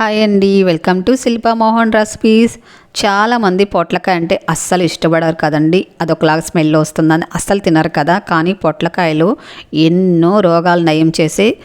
Hi అండి. Welcome to Shilpa Mohan recipes. చాలామంది పొట్లకాయ అంటే అస్సలు ఇష్టపడరు కదండి. అదొకలాగా స్మెల్ వస్తుందని అస్సలు తినరు కదా. కానీ పొట్లకాయలు ఎన్నో రోగాలు నయం చేసే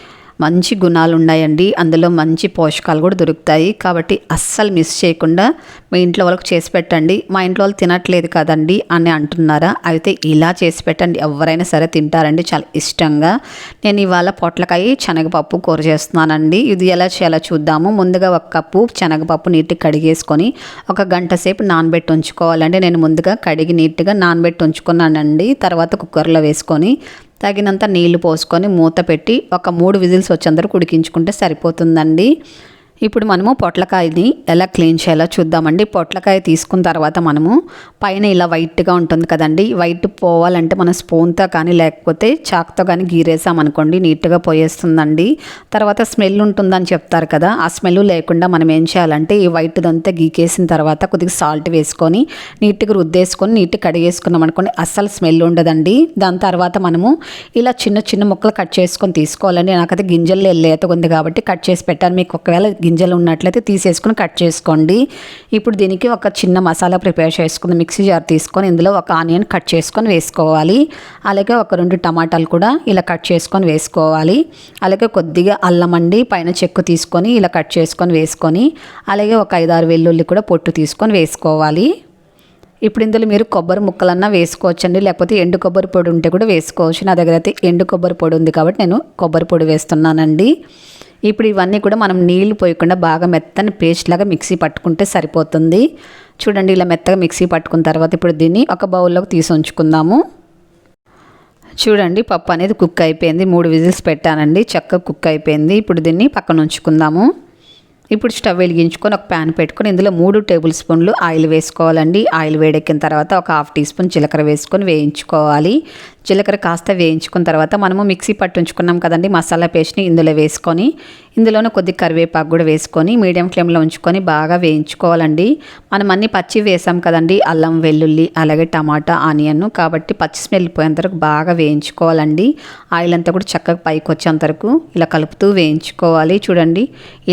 మంచి గుణాలు ఉన్నాయండి. అందులో మంచి పోషకాలు కూడా దొరుకుతాయి. కాబట్టి అస్సలు మిస్ చేయకుండా మీ ఇంట్లో వాళ్ళకి చేసి పెట్టండి. మా ఇంట్లో వాళ్ళు తినట్లేదు కదండి అని అంటున్నారా? అయితే ఇలా చేసి పెట్టండి. ఎవరైనా సరే తింటారండి. చాలా ఇష్టంగా. నేను ఇవాళ పొట్లకాయ శనగపప్పు కూర చేస్తున్నానండి. ఇది ఎలా చేయాలో చూద్దాము. ముందుగా ఒక కప్పు శనగపప్పు నీట్గా కడిగేసుకొని ఒక గంట సేపు నానబెట్టి ఉంచుకోవాలండి. నేను ముందుగా కడిగి నీట్గా నానబెట్టి ఉంచుకున్నానండి. తర్వాత కుక్కర్లో వేసుకొని తగినంత నీళ్ళు పోసుకొని మూత పెట్టి ఒక మూడు విజిల్స్ వచ్చేందరూ ఉడికించుకుంటే సరిపోతుందండి. ఇప్పుడు మనము పొట్లకాయని ఎలా క్లీన్ చేయాలో చూద్దామండి. పొట్లకాయ తీసుకున్న తర్వాత మనము పైన ఇలా వైట్గా ఉంటుంది కదండి. వైట్ పోవాలంటే మన స్పూన్తో కానీ లేకపోతే చాక్తో కానీ గీరేసామనుకోండి నీట్గా పోయేస్తుందండి. తర్వాత స్మెల్ ఉంటుందని చెప్తారు కదా ఆ స్మెల్ లేకుండా మనం ఏం చేయాలంటే ఈ వైట్ దంతా గీకేసిన తర్వాత కొద్దిగా సాల్ట్ వేసుకొని నీట్గా రుద్దేసుకొని నీట్గా కడిగేసుకున్నాం అనుకోండి అస్సలు స్మెల్ ఉండదండి. దాని తర్వాత మనము ఇలా చిన్న చిన్న ముక్కలు కట్ చేసుకొని తీసుకోవాలండి. నాకైతే గింజలు లేత ఉంది కాబట్టి కట్ చేసి పెట్టాను. మీకు ఒకవేళ గింజలు ఉన్నట్లయితే తీసేసుకుని కట్ చేసుకోండి. ఇప్పుడు దీనికి ఒక చిన్న మసాలా ప్రిపేర్ చేసుకుని మిక్సీ జార్ తీసుకొని ఇందులో ఒక ఆనియన్ కట్ చేసుకొని వేసుకోవాలి. అలాగే ఒక రెండు టమాటాలు కూడా ఇలా కట్ చేసుకొని వేసుకోవాలి. అలాగే కొద్దిగా అల్లం అండి పైన చెక్కు తీసుకొని ఇలా కట్ చేసుకొని వేసుకొని అలాగే ఒక ఐదారు వెల్లుల్లి కూడా పొట్టు తీసుకొని వేసుకోవాలి. ఇప్పుడు ఇందులో మీరు కొబ్బరి ముక్కలన్నా వేసుకోవచ్చండి. లేకపోతే ఎండు కొబ్బరి పొడి ఉంటే కూడా వేసుకోవచ్చు. నా దగ్గర అయితే ఎండు కొబ్బరి పొడి ఉంది కాబట్టి నేను కొబ్బరి పొడి వేస్తున్నానండి. ఇప్పుడు ఇవన్నీ కూడా మనం నీళ్ళు పోయకుండా బాగా మెత్తని పేస్ట్ లాగా మిక్సీ పట్టుకుంటే సరిపోతుంది. చూడండి ఇలా మెత్తగా మిక్సీ పట్టుకున్న తర్వాత ఇప్పుడు దీన్ని ఒక బౌల్లోకి తీసి ఉంచుకుందాము. చూడండి పప్పు అనేది కుక్ అయిపోయింది. మూడు విజిల్స్ పెట్టానండి. చక్కగా కుక్ అయిపోయింది. ఇప్పుడు దీన్ని పక్కన ఉంచుకుందాము. ఇప్పుడు స్టవ్ వెలిగించుకొని ఒక ప్యాన్ పెట్టుకొని ఇందులో మూడు టేబుల్ స్పూన్లు ఆయిల్ వేసుకోవాలండి. ఆయిల్ వేడెక్కిన తర్వాత ఒక హాఫ్ టీ స్పూన్ జీలకర్ర వేసుకొని వేయించుకోవాలి. జీలకర్ర కాస్త వేయించుకున్న తర్వాత మనము మిక్సీ పట్టుంచుకున్నాం కదండి మసాలా పేస్ట్ని ఇందులో వేసుకొని ఇందులోనే కొద్ది కరివేపాకు కూడా వేసుకొని మీడియం ఫ్లేమ్లో ఉంచుకొని బాగా వేయించుకోవాలండి. మనం అన్ని పచ్చి వేసాం కదండి అల్లం వెల్లుల్లి అలాగే టమాటా ఆనియన్ కాబట్టి పచ్చి స్మెల్ పోయేంత వరకు బాగా వేయించుకోవాలండి. ఆయిల్ అంతా కూడా చక్కగా పైకి వచ్చేంత వరకు ఇలా కలుపుతూ వేయించుకోవాలి. చూడండి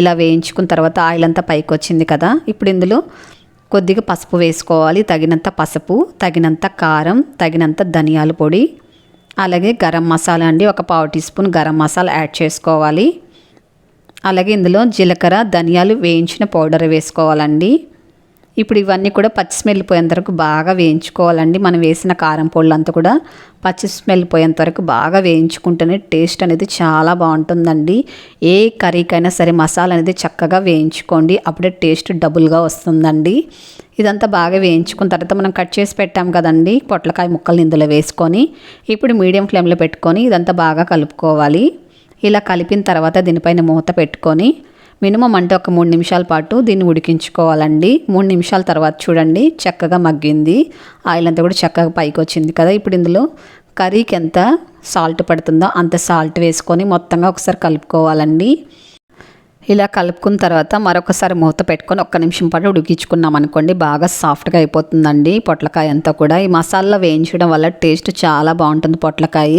ఇలా వేయించుకున్న తర్వాత ఆయిల్ అంతా పైకి వచ్చింది కదా ఇప్పుడు ఇందులో కొద్దిగా పసుపు వేసుకోవాలి. తగినంత పసుపు తగినంత కారం తగినంత ధనియాల పొడి అలాగే గరం మసాలా అండి. ఒక పావు teaspoon garam masala add చేసుకోవాలి. అలాగే ఇందులో జీలకర్ర ధనియాలు వేయించిన పౌడర్ వేసుకోవాలండి. ఇప్పుడు ఇవన్నీ కూడా పచ్చి స్మెల్ పోయేంత వరకు బాగా వేయించుకోవాలండి. మనం వేసిన కారం పొళ్ళంతా కూడా పచ్చి స్మెల్ పోయేంత వరకు బాగా వేయించుకుంటేనే టేస్ట్ అనేది చాలా బాగుంటుందండి. ఏ కర్రీకైనా సరే మసాలా అనేది చక్కగా వేయించుకోండి. అప్పుడే టేస్ట్ డబుల్గా వస్తుందండి. ఇదంతా బాగా వేయించుకున్న తర్వాత మనం కట్ చేసి పెట్టాం కదండి పొట్లకాయ ముక్కలు ఇందులో వేసుకొని ఇప్పుడు మీడియం ఫ్లేమ్లో పెట్టుకొని ఇదంతా బాగా కలుపుకోవాలి. ఇలా కలిపిన తర్వాత దీనిపైన మూత పెట్టుకొని మినిమం అంటే ఒక మూడు నిమిషాల పాటు దీన్ని ఉడికించుకోవాలండి. మూడు నిమిషాల తర్వాత చూడండి చక్కగా మగ్గింది. ఆయిల్ అంతా కూడా చక్కగా పైకి వచ్చింది కదా. ఇప్పుడు ఇందులో కర్రీకి ఎంత సాల్ట్ పడుతుందో అంత సాల్ట్ వేసుకొని మొత్తంగా ఒకసారి కలుపుకోవాలండి. ఇలా కలుపుకున్న తర్వాత మరొకసారి మూత పెట్టుకొని ఒక్క నిమిషం పాటు ఉడికించుకున్నాం అనుకోండి బాగా సాఫ్ట్గా అయిపోతుందండి పొట్లకాయ అంతా కూడా. ఈ మసాలా వేయించడం వల్ల టేస్ట్ చాలా బాగుంటుంది పొట్లకాయ.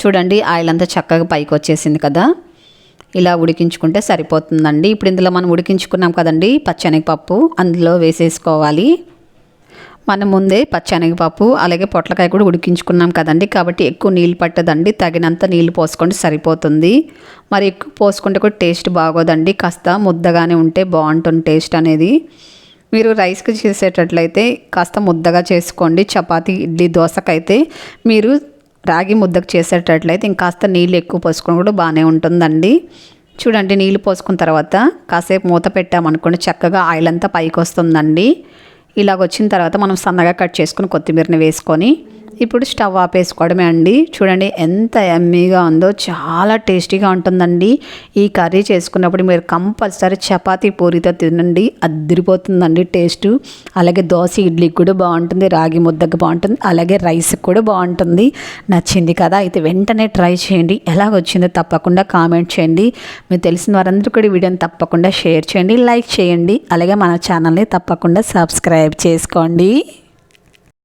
చూడండి ఆయిల్ అంతా చక్కగా పైకి వచ్చేసింది కదా. ఇలా ఉడికించుకుంటే సరిపోతుందండి. ఇప్పుడు ఇందులో మనం ఉడికించుకున్నాం కదండి పచ్చనగపప్పు అందులో వేసేసుకోవాలి. మనం ముందే పచ్చనగపప్పు అలాగే పొట్లకాయ కూడా ఉడికించుకున్నాం కదండి కాబట్టి ఎక్కువ నీళ్ళు పట్టదండి. తగినంత నీళ్ళు పోసుకోండి సరిపోతుంది. మరి ఎక్కువ పోసుకుంటే కూడా టేస్ట్ బాగోదండి. కాస్త ముద్దగానే ఉంటే బాగుంటుంది టేస్ట్ అనేది. మీరు రైస్కి చేసేటట్లయితే కాస్త ముద్దగా చేసుకోండి. చపాతీ ఇడ్లీ దోశకైతే మీరు రాగి ముద్దకు చేసేటట్లయితే ఇంకాస్త నీళ్ళు ఎక్కువ పోసుకొని కూడా బాగానే ఉంటుందండి. చూడండి నీళ్ళు పోసుకున్న తర్వాత కాసేపు మూత పెట్టామనుకోండి చక్కగా ఆయిల్ అంతా పైకి వస్తుందండి. ఇలాగ వచ్చిన తర్వాత మనం సన్నగా కట్ చేసుకుని కొత్తిమీరని వేసుకొని ఇప్పుడు స్టవ్ ఆపేసుకోవడమే అండి. చూడండి ఎంత ఎమ్మీగా ఉందో చాలా టేస్టీగా ఉంటుందండి. ఈ కర్రీ చేసుకున్నప్పుడు మీరు కంపల్సరీ చపాతీ పూరితో తినండి. అద్దరిపోతుందండి టేస్ట్. అలాగే దోశ ఇడ్లీకి కూడా బాగుంటుంది రాగి ముద్దకు బాగుంటుంది అలాగే రైస్కి కూడా బాగుంటుంది. నచ్చింది కదా? అయితే వెంటనే ట్రై చేయండి. ఎలాగొచ్చిందో తప్పకుండా కామెంట్ చేయండి. మీరు తెలిసిన వారందరూ కూడా వీడియోని తప్పకుండా షేర్ చేయండి లైక్ చేయండి. అలాగే మన ఛానల్ని తప్పకుండా సబ్స్క్రైబ్ చేసుకోండి.